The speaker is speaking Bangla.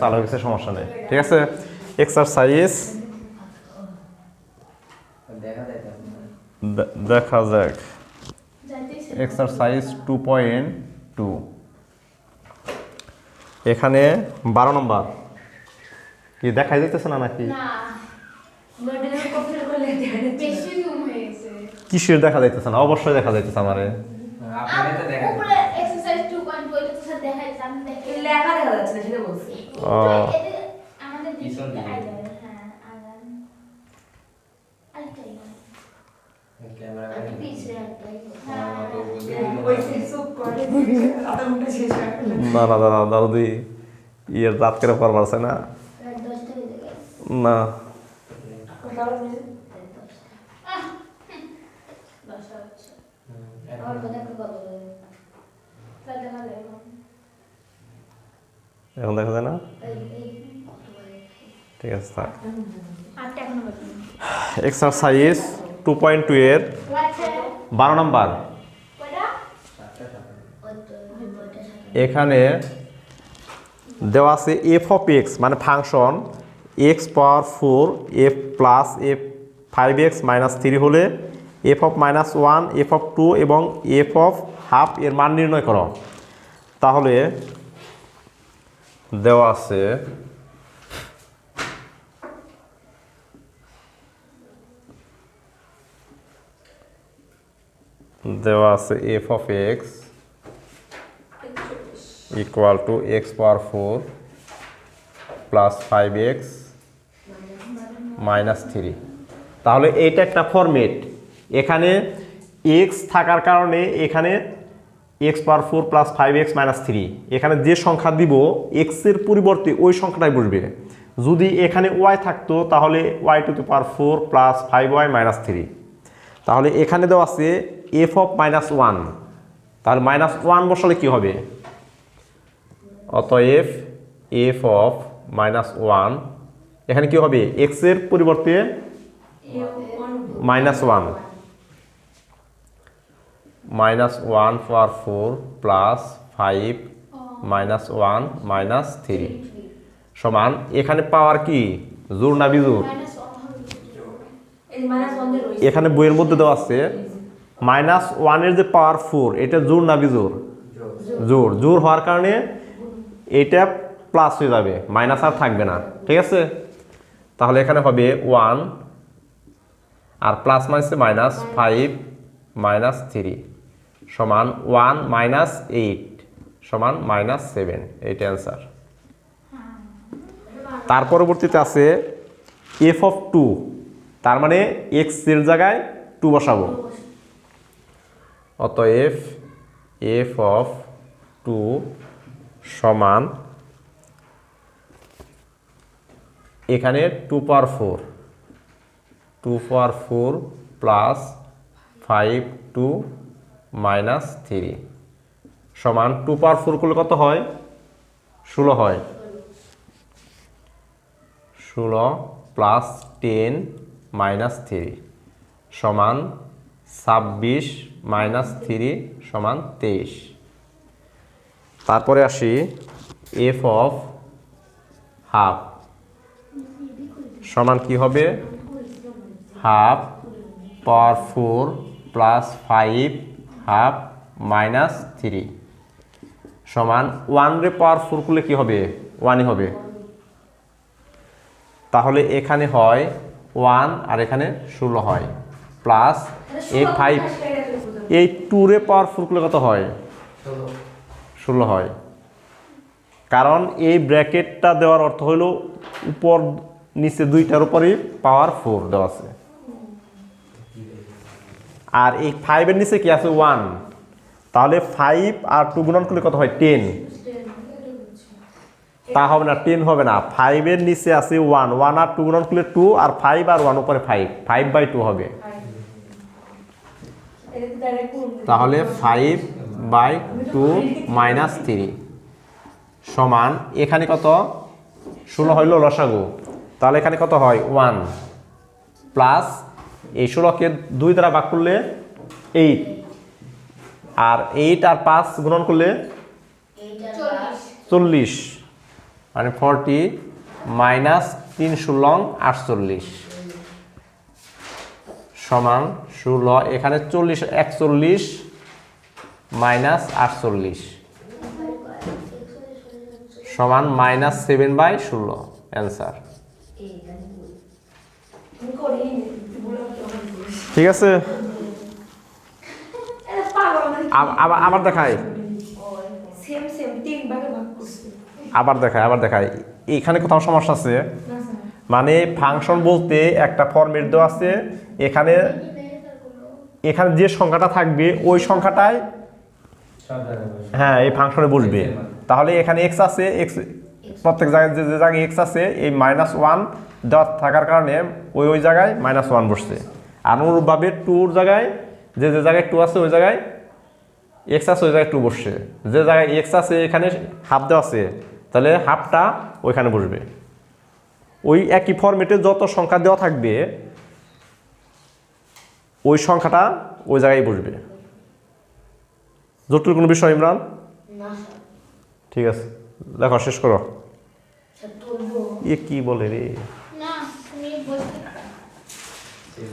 চালু হয়ে গেছে সমস্যা নেই। ঠিক আছে? এক্সারসাইজ দেখা যাক। এক্সারসাইজ টু পয়েন্ট টু এখানে বারো নম্বর। কি দেখাই যাইতেছে না নাকি? কিসের দেখা যাইতেছে না? অবশ্যই দেখা যাইতেছে আমারে। লেখা দেখা যাচ্ছে না সেটা বলছি। না না দাদা দাদি ইয়ের রাত করে পর পারছে না? না। কথা বলে। দশটা হচ্ছে এখন- দেখা যায় না? ঠিক আছে থাক। এক্সারসাইজ টু পয়েন্ট টু এর বারো নম্বর। এখানে দেওয়া আছে এফ অফ এক্স মানে function X power four F plus F five X minus three হলে F of minus one F of two এবং এফ অফ হাফ এর মান নির্ণয় করো। তাহলে দেওয়া আছে দেওয়া আছে F of X equal to X power four plus five X minus three তাহলে এইটা একটা ফরমেট এখানে এক্স থাকার কারণে এখানে X power four plus five X minus three এখানে যে সংখ্যা দিব এক্সের পরিবর্তে ওই সংখ্যাটাই বসবে যদি এখানে ওয়াই থাকতো তাহলে y to the power four plus five y minus three তাহলে এখানে দেওয়া আছে এফ অফ মাইনাস ওয়ান তাহলে মাইনাস ওয়ান বসালে কি হবে? অতএব এফ অফ মাইনাস ওয়ান এখানে কি হবে? এক্সের পরিবর্তে minus one minus one power four plus five minus one minus three সমান, এখানে পাওয়ার কি? জোর না বিজোর? এখানে বইয়ের মধ্যে দেওয়া আছে মাইনাস ওয়ানের যে পাওয়ার ফোর এটা জোর না বিজোর? জোর। জোর হওয়ার কারণে এটা প্লাস হয়ে যাবে মাইনাস আর থাকবে না, ঠিক আছে? তাহলে এখানে হবে ওয়ান আর প্লাস মাইনাসে মাইনাস ফাইভ মাইনাস থ্রি সমান ওয়ান মাইনাস এইট, সমান মাইনাস সেভেন, এইট অ্যান্সার। তার পরবর্তীতে আছে এফ অফ টু, তার মানে এক্সের জায়গায় টু বসাবো। অতএব এফ অফ টু সমান এখানে two power four, two power four plus five two minus three সমান টু পাওয়ার ফোর করলে কত হয়? ষোলো হয়। ষোলো প্লাস টেন মাইনাস থ্রি সমান ছাব্বিশ মাইনাস থ্রি সমান তেইশ। তারপরে আসি এফ অফ হাফ সমান কি হবে? Half power four plus five half minus three সমান ওয়ান রে পাওয়ার ফোর করলে কী হবে? ওয়ানই হবে। তাহলে এখানে হয় ওয়ান আর এখানে ষোলো হয়। প্লাস এই ফাইভ এই টু রে পাওয়ার ফোর করলে কত হয়? ষোলো। ষোলো হয়। কারণ এই ব্র্যাকেটটা দেওয়ার অর্থ হলো উপর নিচে দুইটার উপরেই পাওয়ার ফোর দেওয়া আছে। আর এই ফাইভের নিচে কি আছে? ওয়ান তাহলে ফাইভ আর টু গুণন করলে কত হয়? টেন তা হবে না টেন হবে না। ফাইভের নিচে আছে ওয়ান ওয়ান আর টু গুণন করলে টু আর ফাইভ আর ওয়ান উপরে ফাইভ ফাইভ বাই টু হবে। তাহলে five by two minus three সমান এখানে কত? ষোলো হইল লসাগু। তাহলে এখানে কত হয়? ওয়ান প্লাস এই ষোলোকে দুই দ্বারা ভাগ করলে এইট আর এইট আর পাঁচ গুণন করলে চল্লিশ। মানে ফর্টি মাইনাস তিন ষোলো আটচল্লিশ। সমান ষোলো, এখানে চল্লিশ, একচল্লিশ মাইনাস আটচল্লিশ। সমান মাইনাস সেভেন বাই ষোলো অ্যান্সার ঠিক আছে? আবার করছে। আবার দেখায় আবার দেখায় এখানে কোথাও সমস্যা আছে? মানে ফাংশন বলতে একটা ফর্মেট দেওয়া আছে। এখানে এখানে যে সংখ্যাটা থাকবে ওই সংখ্যাটাই। হ্যাঁ এই ফাংশনে বসবে। তাহলে এখানে এক্স আছে এক্স প্রত্যেক জায়গায় যে যে জায়গায় এক্স আছে এই মাইনাস ওয়ান ডট থাকার কারণে ওই ওই জায়গায় মাইনাস ওয়ান বসছে। আর অনুরূপভাবে টুর জায়গায় যে যে জায়গায় টু আছে ওই জায়গায় এক্স আছে ওই জায়গায় টু বসছে। যে জায়গায় এক্স আছে এখানে হাফ দেওয়া আছে তাহলে হাফটা ওইখানে বসবে। ওই একই ফর্মেটে যত সংখ্যা দেওয়া থাকবে ওই সংখ্যাটা ওই জায়গায় বসবে। জটিল কোনো বিষয় ইমরান? ঠিক আছে। দেখো শেষ করো। তুলবো। এ কি বলে রে? কি?